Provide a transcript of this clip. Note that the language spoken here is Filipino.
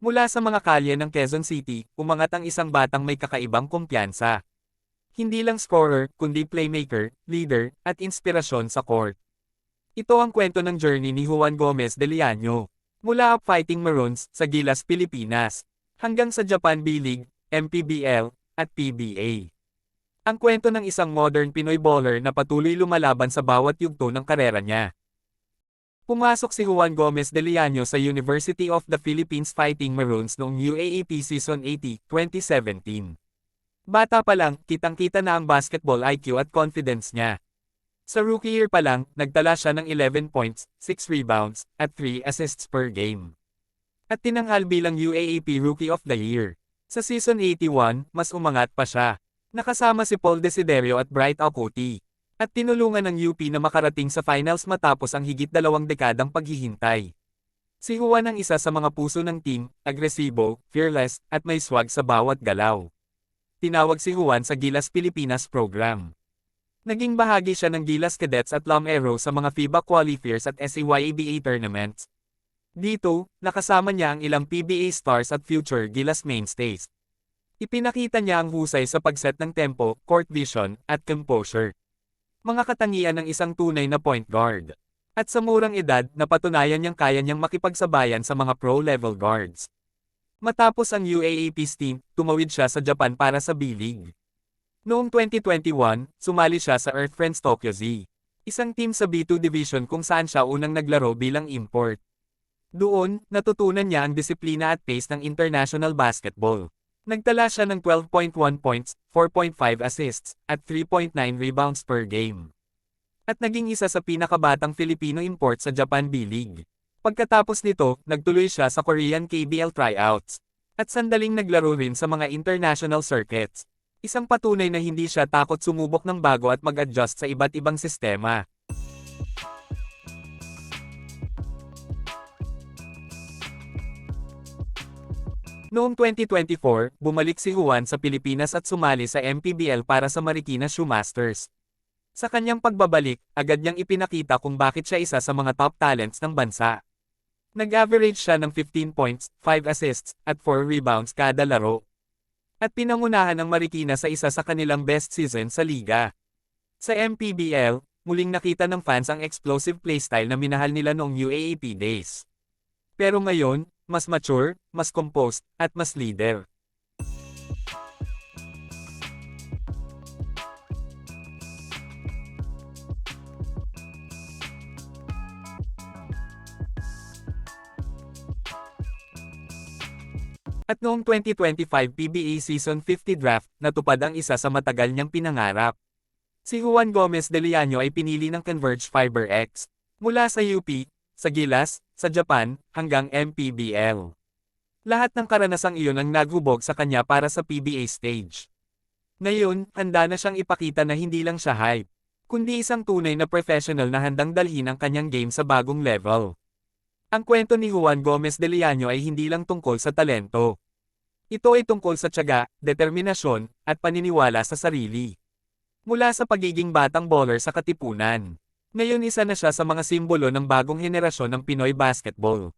Mula sa mga kalye ng Quezon City, umangat ang isang batang may kakaibang kumpiyansa. Hindi lang scorer, kundi playmaker, leader, at inspirasyon sa court. Ito ang kwento ng journey ni Juan Gomez de Liaño. Mula up Fighting Maroons sa Gilas, Pilipinas, hanggang sa Japan B-League, MPBL, at PBA. Ang kwento ng isang modern Pinoy bowler na patuloy lumalaban sa bawat yugto ng karera niya. Pumasok si Juan Gomez de Liaño sa University of the Philippines Fighting Maroons noong UAAP Season 80, 2017. Bata pa lang, kitang-kita na ang basketball IQ at confidence niya. Sa rookie year pa lang, nagtala siya ng 11 points, 6 rebounds, at 3 assists per game. At tinanghal bilang UAAP Rookie of the Year. Sa season 81, mas umangat pa siya. Nakasama si Paul Desiderio at Bright Akuti. At tinulungan ng UP na makarating sa finals matapos ang higit dalawang dekadang paghihintay. Si Juan ang isa sa mga puso ng team, agresibo, fearless, at may swag sa bawat galaw. Tinawag si Juan sa Gilas Pilipinas program. Naging bahagi siya ng Gilas Cadets at Lam Aero sa mga FIBA qualifiers at SAYABA tournaments. Dito, nakasama niya ang ilang PBA stars at future Gilas mainstays. Ipinakita niya ang husay sa pagset ng tempo, court vision, at composure. Mga katangian ng isang tunay na point guard. At sa murang edad, napatunayan niyang kaya niyang makipagsabayan sa mga pro-level guards. Matapos ang UAAP team, tumawid siya sa Japan para sa B-League. Noong 2021, sumali siya sa Earth Friends Tokyo Z. Isang team sa B2 Division kung saan siya unang naglaro bilang import. Doon, natutunan niya ang disiplina at pace ng international basketball. Nagtala siya ng 12.1 points, 4.5 assists, at 3.9 rebounds per game. At naging isa sa pinakabatang Filipino import sa Japan B-League. Pagkatapos nito, nagtuloy siya sa Korean KBL tryouts. At sandaling naglaro rin sa mga international circuits. Isang patunay na hindi siya takot sumubok ng bago at mag-adjust sa iba't ibang sistema. Noong 2024, bumalik si Juan sa Pilipinas at sumali sa MPBL para sa Marikina Shoemasters. Sa kanyang pagbabalik, agad niyang ipinakita kung bakit siya isa sa mga top talents ng bansa. Nag-average siya ng 15 points, 5 assists, at 4 rebounds kada laro. At pinangunahan ng Marikina sa isa sa kanilang best season sa liga. Sa MPBL, muling nakita ng fans ang explosive playstyle na minahal nila noong UAAP days. Pero ngayon, mas mature, mas composed, at mas leader. At noong 2025 PBA Season 50 draft, natupad ang isa sa matagal niyang pinangarap. Si Juan Gomez de Liaño ay pinili ng Converge Fiber X. Mula sa UP, sa Gilas, sa Japan, hanggang MPBL. Lahat ng karanasang iyon ang naghubog sa kanya para sa PBA stage. Ngayon, handa na siyang ipakita na hindi lang siya hype, kundi isang tunay na professional na handang dalhin ang kanyang game sa bagong level. Ang kwento ni Juan Gomez de Liaño ay hindi lang tungkol sa talento. Ito ay tungkol sa tiyaga, determinasyon, at paniniwala sa sarili. Mula sa pagiging batang bowler sa katipunan. Ngayon isa na siya sa mga simbolo ng bagong henerasyon ng Pinoy basketball.